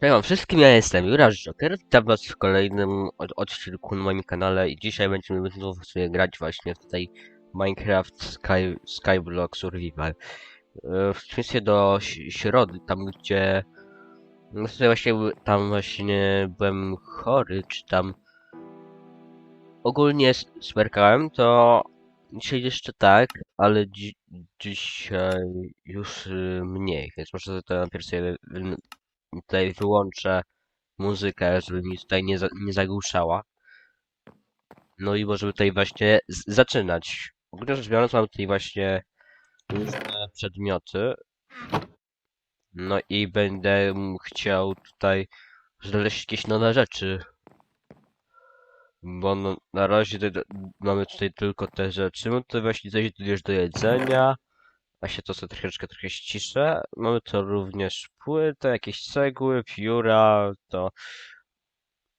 Cześć wszystkim, ja jestem Jurasz Joker, witam was w kolejnym od odcinku na moim kanale i dzisiaj będziemy znów sobie grać właśnie w tej Minecraft Sky, Skyblock Survival. W przeciwieństwie do środy, tam gdzie... No sobie właśnie, tam właśnie byłem chory, czy tam... Ogólnie smerkałem, to dzisiaj jeszcze tak, ale dzi dzisiaj już y, mniej, więc może to najpierw sobie tutaj wyłączę muzykę, żeby mi tutaj nie, za, nie zagłuszała. No i możemy tutaj właśnie zaczynać. Ogólnie rzecz biorąc, mam tutaj właśnie różne przedmioty. No i będę chciał tutaj znaleźć jakieś nowe rzeczy. Bo no, na razie te, mamy tutaj tylko te rzeczy. Mamy tutaj właśnie coś już do jedzenia. Właśnie to sobie troszeczkę trochę ściszę. Mamy to również płytę, jakieś cegły, pióra, to...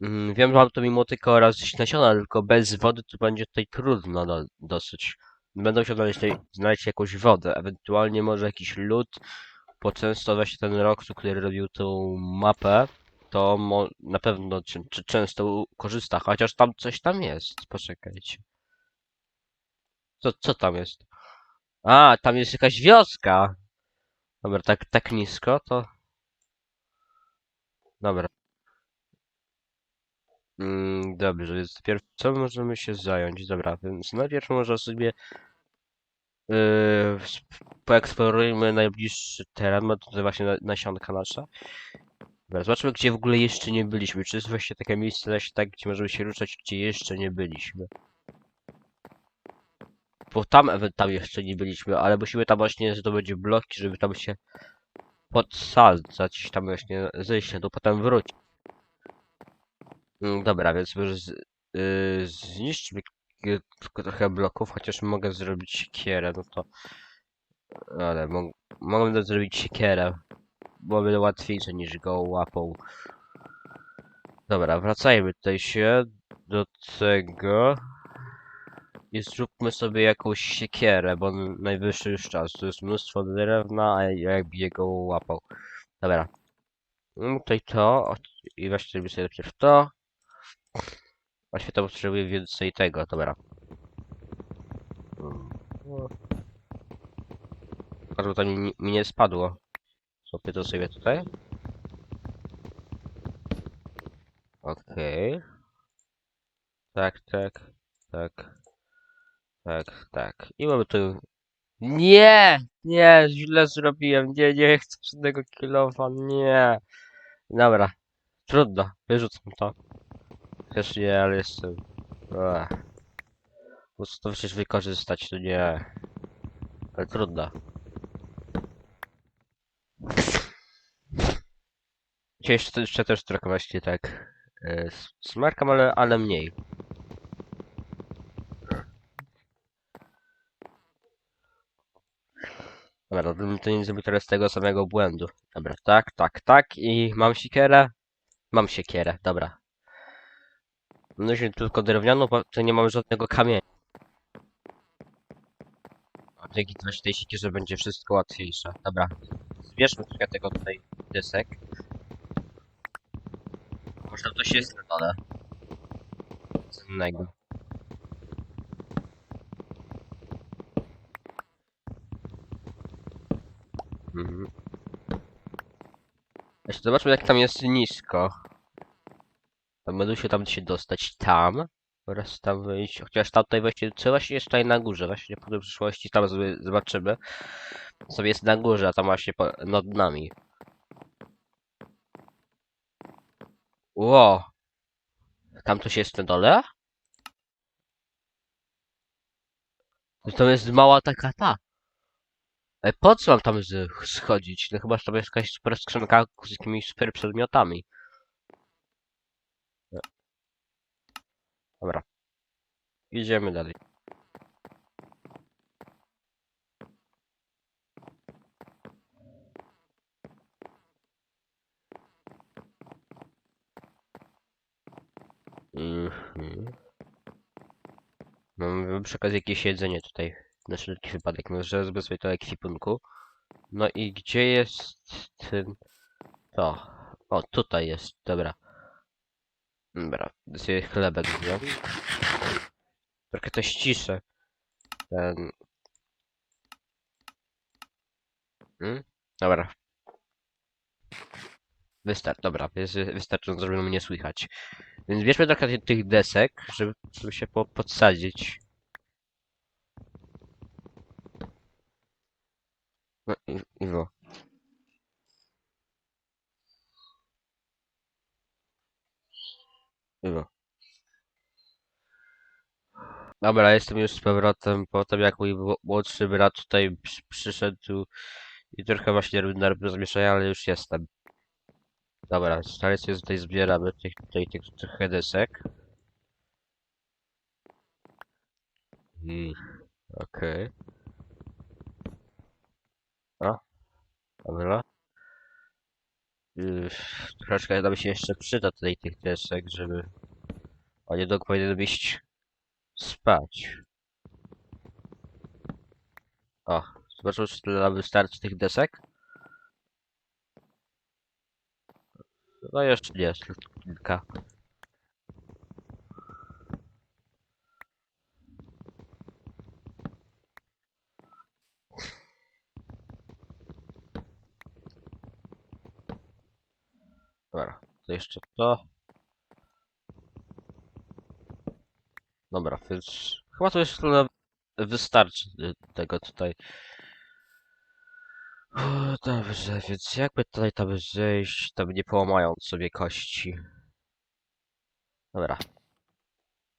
Mm, Wiem, że mam to mimo tylko oraz gdzieś nasiona, tylko bez wody to będzie tutaj trudno do, dosyć. Będę musiał znaleźć, tutaj, znaleźć jakąś wodę, ewentualnie może jakiś lód, bo często właśnie ten Roxu, który robił tą mapę, to mo, na pewno czy, czy często korzysta, chociaż tam coś tam jest. Poczekajcie. Co, co tam jest? A, tam jest jakaś wioska. Dobra, tak, tak nisko to... Dobra. Mm, dobrze, więc najpierw co możemy się zająć? Dobra, więc najpierw może sobie yy, sp- poeksplorujmy najbliższy teren. Ma tutaj właśnie na, nasionka nasze. Dobra, zobaczmy, gdzie w ogóle jeszcze nie byliśmy. Czy jest właśnie takie miejsce tak, gdzie możemy się ruszać, gdzie jeszcze nie byliśmy? Bo tam, ewe- tam jeszcze nie byliśmy, ale musimy tam właśnie zdobyć bloki, żeby tam się podsadzać, tam właśnie zejść, to potem wrócić. Mm, Dobra, więc może z, yy, zniszczmy tylko trochę bloków, chociaż mogę zrobić siekierę, no to... Ale mo mogę zrobić siekierę, bo będzie łatwiejsze niż go łapą. Dobra, wracajmy tutaj się do tego. I zróbmy sobie jakąś siekierę, bo najwyższy już czas. Tu jest mnóstwo drewna, a ja jakby jego łapał. Dobra. No tutaj to. I właśnie zrobię sobie najpierw to. Właśnie to potrzebuję więcej tego, dobra. Mm, no. Tylko, żeby to mi, mi nie spadło. Sobie to sobie tutaj. Okej. Tak, tak, tak. Tak, tak. I mamy tu... Nie! Nie, źle zrobiłem. Nie, nie chcę żadnego kilofa, nie. Dobra. Trudno, wyrzucam to. Też nie, ale jestem... Prostu to przecież wykorzystać, to nie. Ale trudno. Dzisiaj jeszcze, też trochę właśnie tak... Yy, smarkam, ale, ale mniej. Dobra, to- nie zrobię teraz tego samego błędu. Dobra, tak, tak, tak i mam siekierę. Mam siekierę, dobra. No jeśli tylko drewnianą, bo to nie mamy żadnego kamienia. A dzięki właśnie tej siekierze będzie wszystko łatwiejsze. Dobra, zbierzmy trochę tego tutaj desek. Może tam coś jest na dole. Cennego. Zobaczmy jak tam jest nisko. Będę się tam się dostać tam. Oraz tam wyjść. Chociaż tam tutaj właśnie, co właśnie jest tutaj na górze? Właśnie po przyszłości tam sobie zobaczymy. Co jest na górze, a tam właśnie po, nad nami. Ło! Tam coś jest na dole? To jest mała taka ta. Ale po co mam tam schodzić? No chyba, że tam jest jakaś super skrzynka z jakimiś super przedmiotami. Dobra. Idziemy dalej. Mhm. Mam przy okazji jakieś jedzenie tutaj. Na wszelki wypadek. Może zrobię sobie to ekwipunku. No i gdzie jest ten... To. O, tutaj jest, dobra. Dobra, sobie chlebek wziąłem. Trochę to ściszę. Ten... Hmm? Dobra. Wystarczy, dobra, jest wystarczająco, żeby mnie słychać. Więc bierzmy trochę ty- tych desek, żeby, żeby się po, podsadzić. No, i- Iwo. Iwo. Dobra, jestem już z powrotem po tym, jak mój mł- młodszy brat tutaj przy, przyszedł i trochę właśnie narobił zamieszania, ale już jestem. Dobra, stale sobie tutaj zbieramy tych, tutaj tych trochę desek. I... Okej. O, dobra. Yy, troszeczkę nam się jeszcze przyda tutaj tych desek, żeby... O, niedługo powinien iść spać. O, zobaczymy, czy tyle nam wystarczy tych desek. No jeszcze nie, tylko kilka. Dobra, to jeszcze to. Dobra, więc chyba to już tyle wystarczy y, tego tutaj. Dobrze, więc jakby tutaj tam zejść, tam nie połamając sobie kości. Dobra.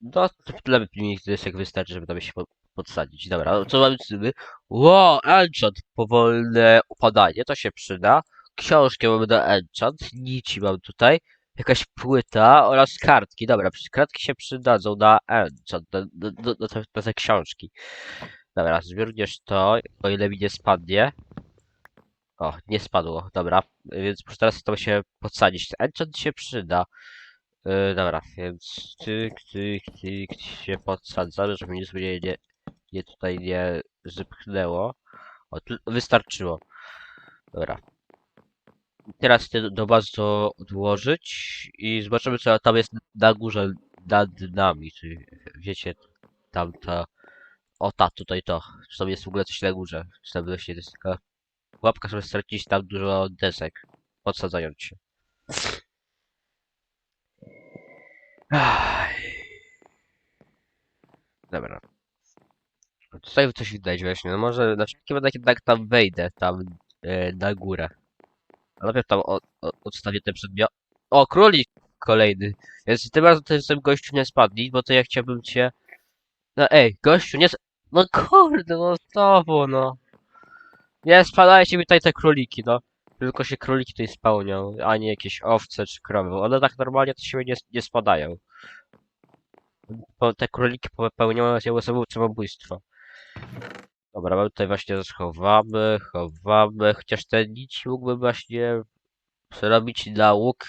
No, tyle mi desek wystarczy, żeby tam się po- podsadzić. Dobra, co mamy z tym? Wow, enchant, powolne upadanie, to się przyda. Książkę mamy na enchant, nici mam tutaj. Jakaś płyta oraz kartki. Dobra, kartki się przydadzą na enchant, na, na, na, te, na te książki. Dobra, zbiorniesz to, o ile mi nie spadnie. O, nie spadło, dobra. Więc muszę teraz to się podsadzić. Enchant się przyda. Yy, dobra, więc tyk, tyk, tyk się podsadzamy, żeby nic mnie nie, nie tutaj nie zepchnęło. O, wystarczyło. Dobra. Teraz chcę do bazy to odłożyć i zobaczymy co tam jest na górze nad nami. Czy wiecie, tam ta... O ta, tutaj to. Czy tam jest w ogóle coś na górze? Czy tam właśnie jest taka łapka, żeby stracić tam dużo desek, podsadzając się. Dobra. Tutaj coś widać właśnie, no może na szybkie będę jednak tam wejdę, tam e, na górę. A najpierw tam o, o, odstawię te przedmiot. O, królik kolejny. Więc tym razem ten sam gościu nie spadnij, bo to ja chciałbym cię... No ej, gościu, nie... No kurde, no znowu, no. Nie spadajcie mi tutaj te króliki, no. Tylko się króliki tutaj spełnią, a nie jakieś owce czy krowy. One tak normalnie to się nie, nie spadają. Bo te króliki popełniają się osobą samobójstwo. Dobra, mamy tutaj właśnie schowamy, chowamy, chociaż ten nici mógłbym właśnie przerobić na łuk.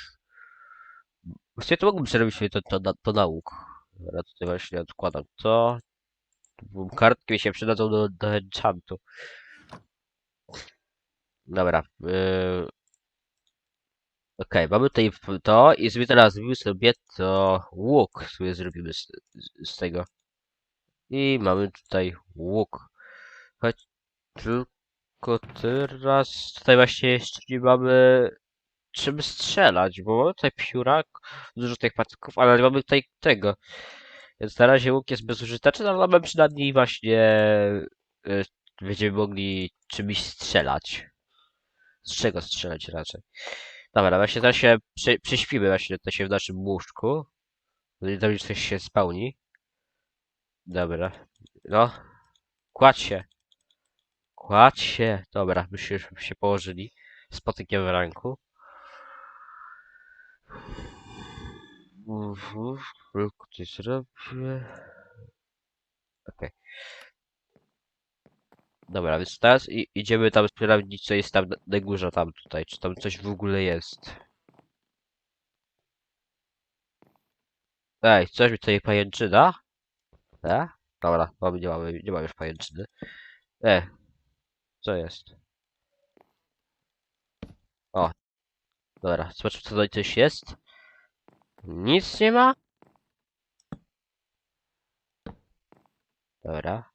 Właściwie to mógłbym przerobić to, to, na- to na łuk. Dobra, tutaj właśnie odkładam to. Kartki mi się przydadzą do, do enchantu. Dobra. Yy... Okej, mamy tutaj to i sobie teraz zrobimy sobie to łuk sobie zrobimy z, z, z tego. I mamy tutaj łuk. Choć tylko teraz tutaj właśnie nie mamy czym strzelać, bo mamy tutaj pióra, dużo tych patyków, ale nie mamy tutaj tego. Więc na razie łuk jest bezużyteczny, ale mamy przynajmniej właśnie y, będziemy mogli czymś strzelać. Z czego strzelać raczej? Dobra, właśnie teraz się przy, właśnie to się w naszym łóżku. No Tam już coś się spełni. Dobra. No. Kładź się. Kładź się. Dobra, my się, położyli. Z potykiem w ręku. Tylko coś zrobię. Okej. Dobra, więc teraz idziemy tam sprawdzić, co jest tam na, na górze, tam tutaj. Czy tam coś w ogóle jest. Ej, coś mi tutaj pajęczyna? E? Dobra, mamy, nie mamy, nie mamy już pajęczyny. E, co jest? O. Dobra, zobaczmy co tutaj coś jest. Nic nie ma? Dobra.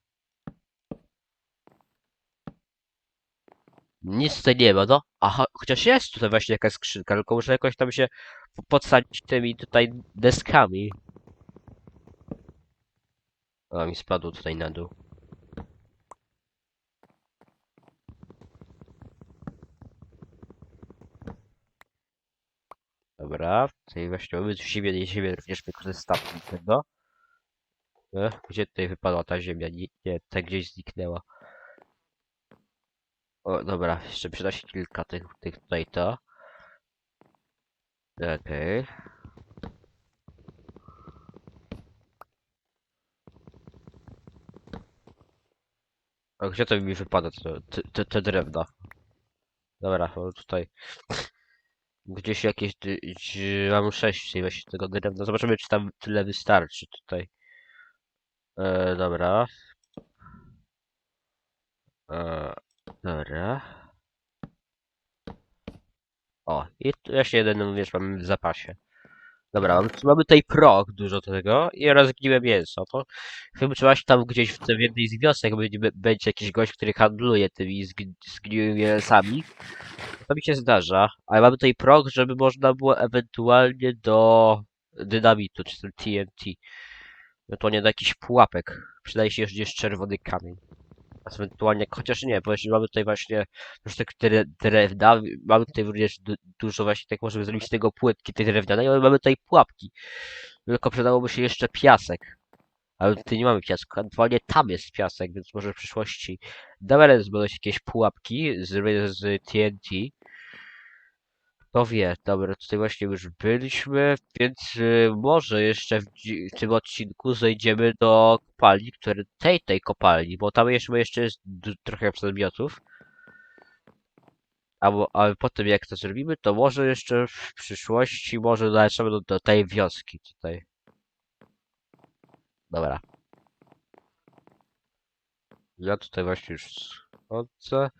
Nic tutaj nie ma, no. Aha, chociaż jest tutaj właśnie jakaś skrzynka, tylko muszę jakoś tam się po- podsadzić tymi tutaj deskami. O, mi spadło tutaj na dół. Dobra, tutaj właśnie mamy ziemię, nie ziemię, również wykorzystamy tego. E, gdzie tutaj wypadła ta ziemia? Nie, nie, ta gdzieś zniknęła. O, dobra, jeszcze przyda się kilka tych, tych tutaj to. Okej. A gdzie to mi wypada, te, te, te drewna? Dobra, tutaj... Gdzieś jakieś... Mam sześć tej właśnie tego drewna. Zobaczymy, czy tam tyle wystarczy tutaj. E, dobra. E, dobra. O, i tu jeszcze jeden, wiesz, mamy w zapasie. Dobra, mamy, tu mamy tutaj prog, dużo tego i rozgniłe mięso. To chyba trzeba się tam gdzieś w, w jednej z wiosek będzie, będzie jakiś gość, który handluje tymi zgni, zgniłymi mięsami. To mi się zdarza, ale mamy tutaj prog, żeby można było ewentualnie do dynamitu, czy ten TNT. Ewentualnie do jakichś pułapek. Przydaje się jeszcze czerwony kamień. A Ewentualnie, chociaż nie, bo jeśli mamy tutaj właśnie już tak dre, drewna, mamy tutaj również du, dużo właśnie, tak możemy zrobić z tego płytki tej drewnianej, ale mamy tutaj pułapki. Tylko przydałoby się jeszcze piasek. Ale tutaj nie mamy piasku, ewentualnie tam jest piasek, więc może w przyszłości damy zbudować jakieś pułapki z, z TNT. Kto wie, dobra, tutaj właśnie już byliśmy, więc y, może jeszcze w, w tym odcinku zejdziemy do kopalni, które tej, tej kopalni, bo tam jeszcze, jeszcze jest trochę przedmiotów. Albo, ale potem jak to zrobimy, to może jeszcze w przyszłości, może dolecimy do, do tej wioski tutaj. Dobra. Ja tutaj właśnie już schodzę.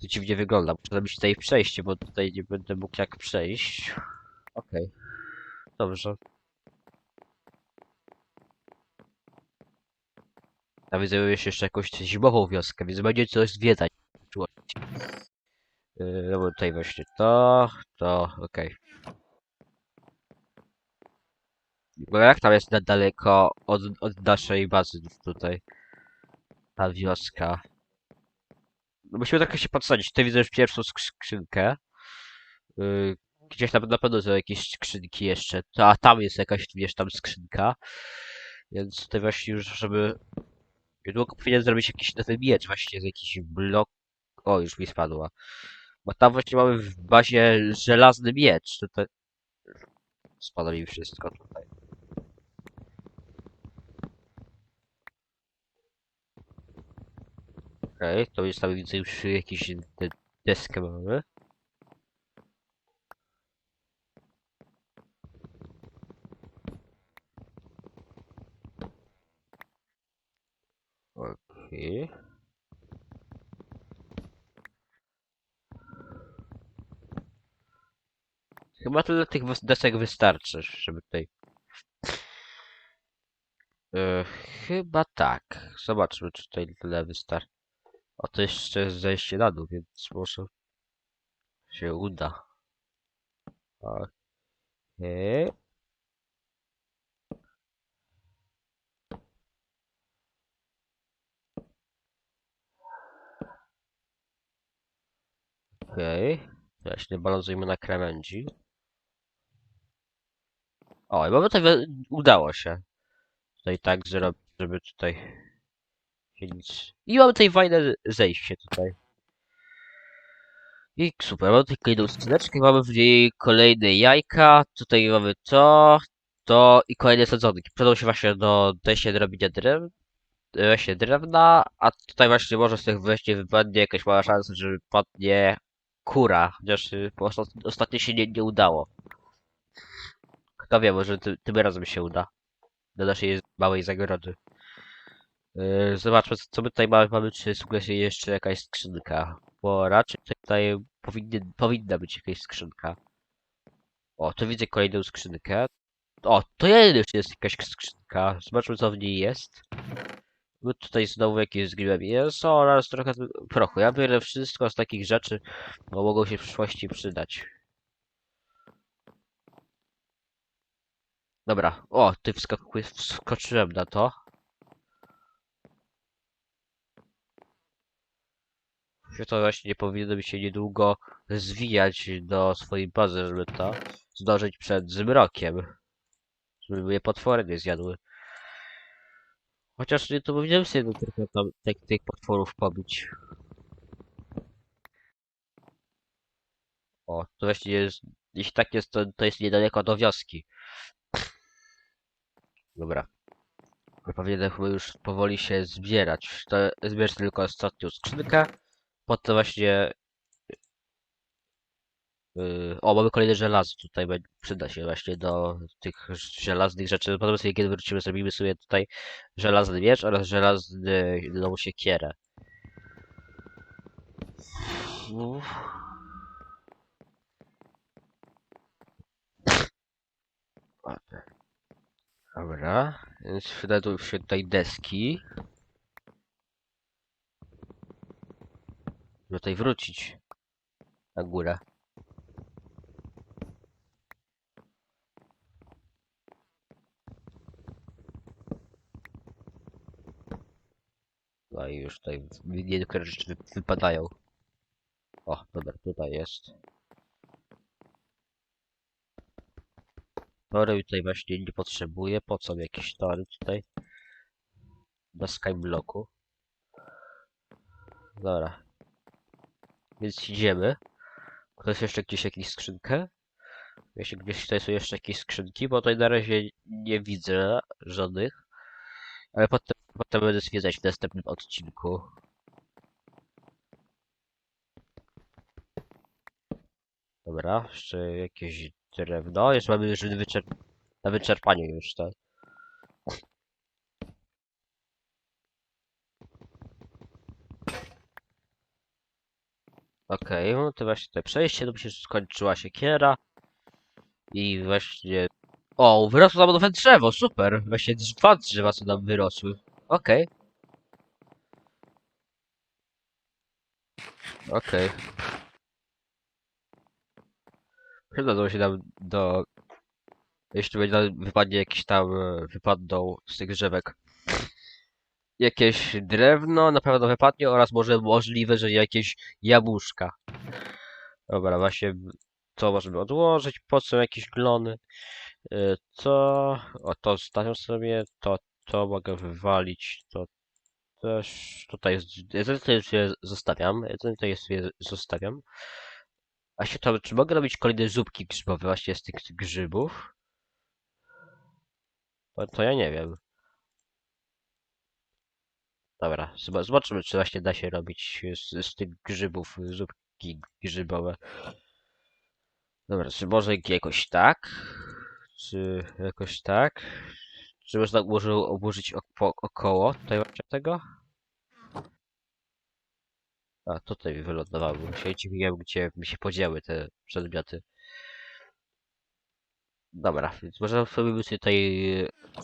To dziwnie wygląda. Muszę zrobić tutaj przejście, bo tutaj nie będę mógł jak przejść. Okej. Dobrze. A widzę jeszcze jakąś zimową wioskę, więc będzie coś zwiedzać. Yy, no bo tutaj właśnie to, to, okej. Bo jak tam jest na daleko od, od naszej bazy tutaj? Ta wioska. No musimy trochę się podsadzić. Tutaj widzę już pierwszą sk- skrzynkę. Yy, gdzieś tam na pewno są jakieś skrzynki jeszcze. A tam jest jakaś, wiesz, tam skrzynka. Więc tutaj właśnie już, żeby... Niedługo powinien zrobić jakiś nowy miecz właśnie z jakiś blok... O, już mi spadła. Bo tam właśnie mamy w bazie żelazny miecz. Tutaj... Spada mi wszystko tutaj. Okej, to jest tam widzę już jakieś de deskę mamy. Okej. Chyba tyle tych wys- desek wystarczy, żeby tutaj... E, chyba tak. Zobaczmy, czy tutaj tyle wystarczy. O, to jeszcze zejście na dół, więc może się uda. Okej. Okej. Właśnie balansujmy na krawędzi. O, i mamy we- Udało się. Tutaj tak zrobić, żeby tutaj... się nic... I mamy tutaj fajne zejście tutaj. I super, mamy tutaj kolejną skrzyneczkę mamy w niej kolejne jajka. Tutaj mamy to, to i kolejne sadzonki. Przydał się właśnie do do robienia drew, e, właśnie drewna, a tutaj właśnie może z tych właśnie wypadnie jakaś mała szansa, że wypadnie kura, chociaż y, ostatnio się nie, nie udało. Kto wie, może ty, tym razem się uda. Do naszej małej zagrody. Yy, zobaczmy, co my tutaj mamy. Mamy, czy słucha się jeszcze jakaś skrzynka. Bo raczej tutaj powinna być jakaś skrzynka. O, tu widzę kolejną skrzynkę. O, to jeszcze jest jakaś skrzynka. Zobaczmy co w niej jest. Bo tutaj znowu jakieś zgryłem jest oraz trochę prochu. Ja biorę wszystko z takich rzeczy, bo mogą się w przyszłości przydać. Dobra, o, ty wskoczyłem na to. Że to właśnie powinno się niedługo zwijać do swojej bazy, żeby to zdążyć przed zmrokiem. Żeby mnie potwory nie zjadły. Chociaż nie to powinienem sobie no, tylko tam tych, tych potworów pobić. O, to właśnie jest, jeśli tak jest, to, to jest niedaleko do wioski. Dobra. Powinienem już powoli się zbierać. To zbierz tylko ostatnią skrzynkę. Potem właśnie... Yy, o, mamy kolejne żelazo tutaj, przyda się właśnie do tych żelaznych rzeczy. Potem sobie kiedy wrócimy, zrobimy sobie tutaj żelazny miecz oraz żelazny nową siekierę. Uff. Dobra, więc przydadzą się tutaj deski. Tutaj wrócić na górę. No i już tutaj niektóre rzeczy wy wypadają. O, dobra, tutaj jest. Tory tutaj właśnie nie potrzebuję. Po co jakieś tory tutaj? Do skyblocku. Dobra. Więc idziemy. Ktoś jeszcze gdzieś jakąś skrzynkę? Jeśli gdzieś tutaj są jeszcze jakieś skrzynki, bo tutaj na razie nie widzę żadnych. Ale potem, potem będę zwiedzać w następnym odcinku. Dobra, jeszcze jakieś drewno. Jeszcze mamy już na wyczerpanie już, tak? Okej, no to właśnie tutaj przejście, mi się skończyła siekiera. I właśnie... O, wyrosło nam nowe drzewo, super! Właśnie dwa drzewa co nam wyrosły. Okej. Okej. Przydadzą się nam do... Jeśli będzie wypadnie jakiś tam... e, Wypadną z tych drzewek. Jakieś drewno na pewno wypadnie oraz może możliwe, że jakieś jabłuszka. Dobra, właśnie to możemy odłożyć. Po co jakieś glony? Y, Co? O, to zostawiam sobie. To, to mogę wywalić. To też tutaj jest. Jedzenie to już je zostawiam. Jedzenie to jest je zostawiam. A się to, czy mogę robić kolejne zupki grzybowe właśnie z tych grzybów? To, to ja nie wiem. Dobra, zob- zobaczymy, czy właśnie da się robić z, z tych grzybów zupki grzybowe. Dobra, czy może jakoś tak? Czy jakoś tak? Czy można może obłożyć oko około tego? A, tutaj wylądowały. Się dziwiłem, gdzie mi się podziały te przedmioty. Dobra, więc może sobie tutaj,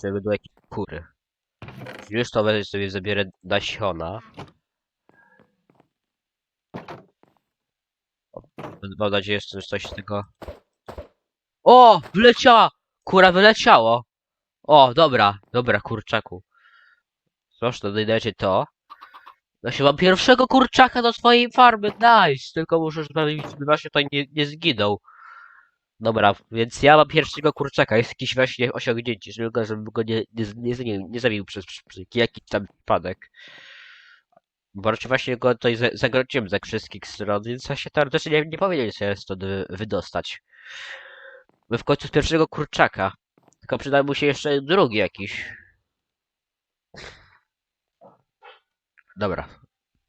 że będą jakieś kury. Już to wtedy sobie zabierę nasiona. O, Mam nadzieję, że coś z tego... O! Wyleciała! Kura wyleciało! O, dobra, dobra, kurczaku. Proszę, dodajcie to. Właśnie mam pierwszego kurczaka do swojej farmy, nice! Tylko muszę sprawić, żeby właśnie tutaj nie, nie zginął. Dobra, więc ja mam pierwszego kurczaka, jest jakieś właśnie osiągnięcie, tylko żebym go nie, nie, nie, nie, nie zabił przez, przez jakiś tam przypadek. Bo raczej właśnie go tutaj za- zagrodziłem ze wszystkich stron, więc ja się teoretycznie nie, nie powinien się stąd wy- wydostać. By w końcu z pierwszego kurczaka. Tylko przydał mu się jeszcze drugi jakiś. Dobra.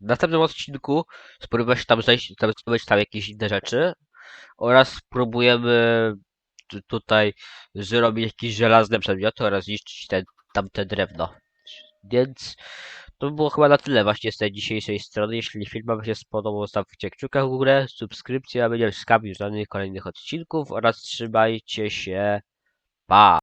W następnym odcinku spróbuję tam zejść, tam tam jakieś inne rzeczy. Oraz spróbujemy tu- tutaj zrobić jakieś żelazne przedmioty oraz zniszczyć te, tamte drewno. Więc To by było chyba na tyle właśnie z tej dzisiejszej strony. Jeśli film Wam się spodobał, zostawcie kciuka w górę, subskrypcję, aby nie żadnych kolejnych odcinków oraz trzymajcie się. Pa!